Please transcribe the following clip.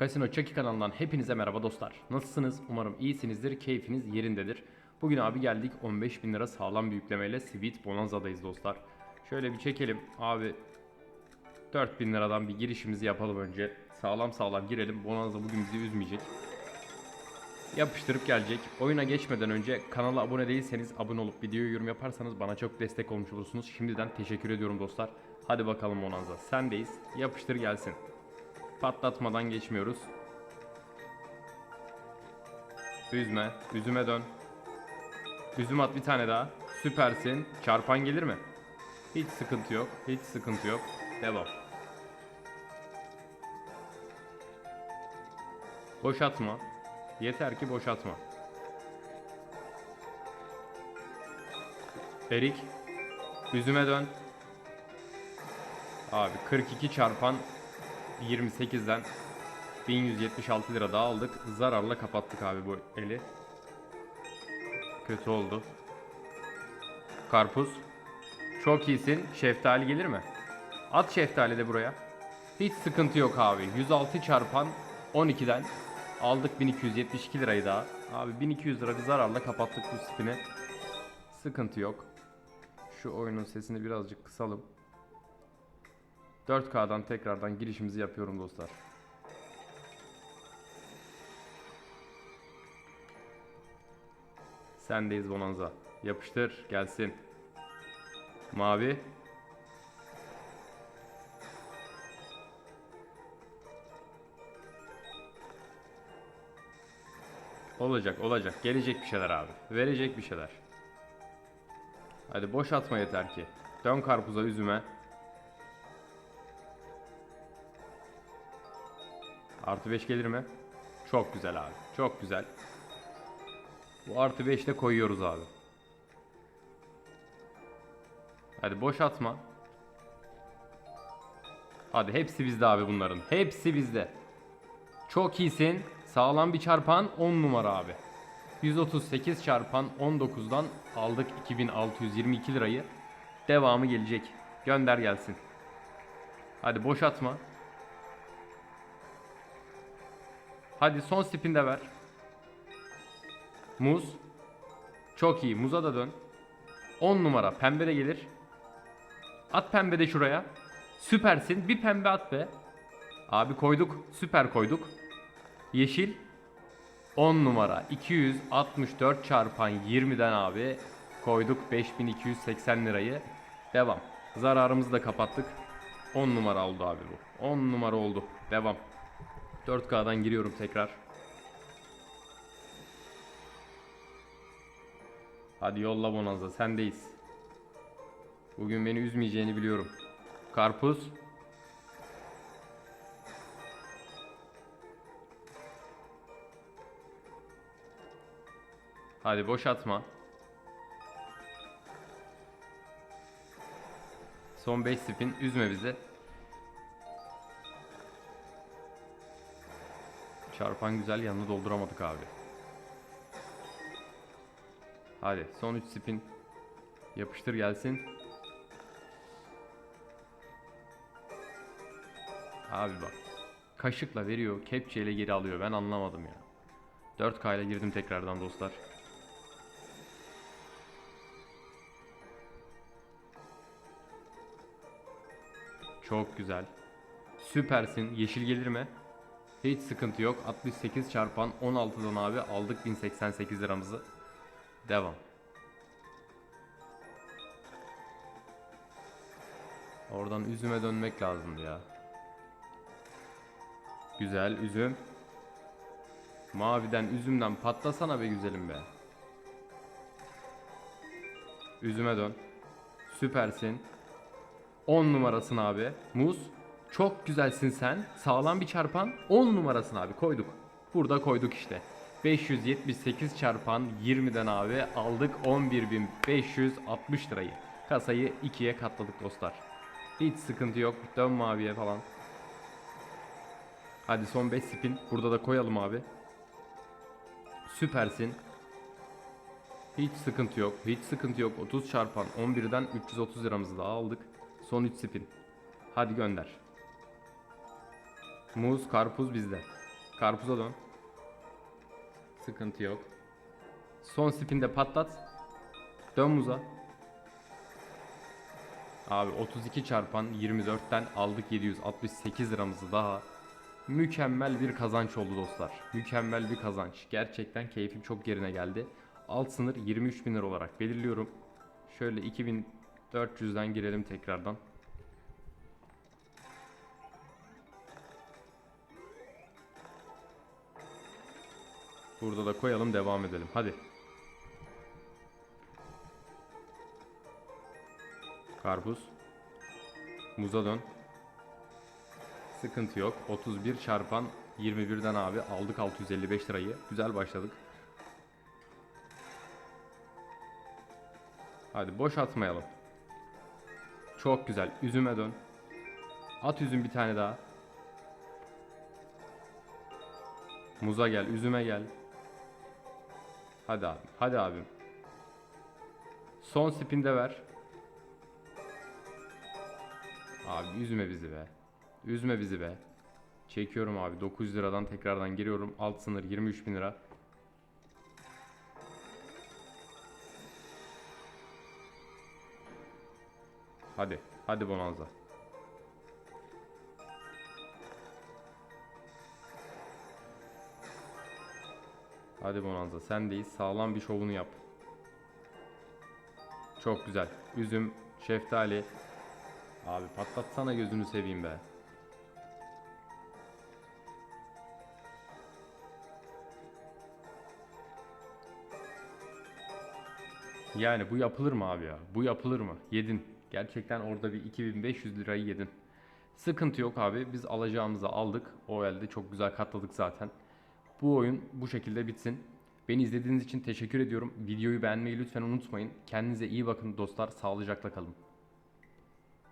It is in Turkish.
Casino Chucky kanalından hepinize merhaba dostlar. Nasılsınız? Umarım iyisinizdir, keyfiniz yerindedir. Bugün abi geldik 15 bin lira sağlam bir yüklemeyle Sweet Bonanza'dayız dostlar. Şöyle bir çekelim. Abi 4000 liradan bir girişimizi yapalım önce. Sağlam sağlam girelim. Bonanza bugün bizi üzmeyecek. Yapıştırıp gelecek. Oyuna geçmeden önce kanala abone değilseniz abone olup videoyu yorum yaparsanız bana çok destek olmuş olursunuz. Şimdiden teşekkür ediyorum dostlar. Hadi bakalım Bonanza. Sendeyiz. Yapıştır gelsin. Patlatmadan geçmiyoruz. Üzme. Üzüme dön. Üzüm at bir tane daha. Süpersin. Çarpan gelir mi? Hiç sıkıntı yok. Hiç sıkıntı yok. Devam. Boşatma. Yeter ki boşatma. Erik. Üzüme dön. Abi 42 çarpan 28'den 1176 lira daha aldık. Zararla kapattık abi bu eli. Kötü oldu. Karpuz. Çok iyisin. Şeftali gelir mi? At şeftali de buraya. Hiç sıkıntı yok abi. 106 çarpan 12'den aldık 1272 lirayı daha. Abi 1200 lira bir zararla kapattık bu spini. Sıkıntı yok. Şu oyunun sesini birazcık kısalım. 4K'dan tekrardan girişimizi yapıyorum dostlar. Sendeyiz Bonanza. Yapıştır gelsin. Mavi. Olacak olacak. Gelecek bir şeyler abi. Verecek bir şeyler. Hadi boş atma yeter ki. Dön karpuza üzüme. Artı 5 gelir mi? Çok güzel abi. Çok güzel. Bu artı 5 de koyuyoruz abi. Hadi boş atma. Hadi hepsi bizde abi bunların. Hepsi bizde. Çok iyisin. Sağlam bir çarpan 10 numara abi. 138 çarpan 19'dan aldık 2622 lirayı. Devamı gelecek. Gönder gelsin. Hadi boş atma. Hadi son spin de ver. Muz. Çok iyi. Muza da dön. 10 numara. Pembe de gelir. At pembe de şuraya. Süpersin. Bir pembe at be. Abi koyduk. Süper koyduk. Yeşil. 10 numara. 264 çarpan 20'den abi. Koyduk 5280 lirayı. Devam. Zararımızı da kapattık. 10 numara oldu abi bu. 10 numara oldu. Devam. 4K'dan giriyorum tekrar. Hadi yolla Bonanza sendeyiz. Bugün beni üzmeyeceğini biliyorum. Karpuz. Hadi boş atma. Son 5 spin üzme bizi. Çarpan güzel yanını dolduramadık abi. Hadi son 3 spin. Yapıştır gelsin. Abi bak. Kaşıkla veriyor, kepçeyle geri alıyor. Ben anlamadım ya. 4K ile girdim tekrardan dostlar. Çok güzel. Süpersin. Yeşil gelir mi? Hiç sıkıntı yok. 68 çarpan 16'dan abi aldık 1088 liramızı. Devam. Oradan üzüme dönmek lazımdı ya. Güzel üzüm. Maviden üzümden patlasana be güzelim be. Üzüme dön. Süpersin. 10 numarasın abi. Muz. Çok güzelsin sen. Sağlam bir çarpan. 10 numarasın abi koyduk. Burada koyduk işte. 578 çarpan 20'den abi aldık 11.560 lirayı. Kasayı ikiye katladık dostlar. Hiç sıkıntı yok. Dön maviye falan. Hadi son 5 spin. Burada da koyalım abi. Süpersin. Hiç sıkıntı yok. Hiç sıkıntı yok. 30 çarpan 11'den 330 liramızı daha aldık. Son 3 spin. Hadi gönder. Muz, karpuz bizde. Karpuza dön. Sıkıntı yok. Son spinde patlat. Dön muza. Abi 32 çarpan 24'ten aldık 768 liramızı daha. Mükemmel bir kazanç oldu dostlar. Mükemmel bir kazanç. Gerçekten keyfim çok yerine geldi. Alt sınır 23 bin lira olarak belirliyorum. Şöyle 2400'den girelim tekrardan. Burada da koyalım devam edelim. Hadi. Karpuz. Muza dön. Sıkıntı yok. 31 çarpan 21'den abi aldık 655 lirayı. Güzel başladık. Hadi boş atmayalım. Çok güzel. Üzüme dön. At üzüm bir tane daha. Muza gel, üzüme gel. Hadi abi, hadi abim. Son spinde ver. Abi üzme bizi be. Üzme bizi be. Çekiyorum abi 900 liradan tekrardan giriyorum. Alt sınır 23 bin lira. Hadi. Hadi Bonanza. Hadi Bonanza sendeyiz. Sağlam bir şovunu yap. Çok güzel. Üzüm, şeftali. Abi patlatsana gözünü seveyim be. Yani bu yapılır mı abi ya? Bu yapılır mı? Yedin. Gerçekten orada bir 2500 lirayı yedin. Sıkıntı yok abi. Biz alacağımızı aldık. O elde çok güzel katladık zaten. Bu oyun bu şekilde bitsin. Beni izlediğiniz için teşekkür ediyorum. Videoyu beğenmeyi lütfen unutmayın. Kendinize iyi bakın dostlar. Sağlıcakla kalın.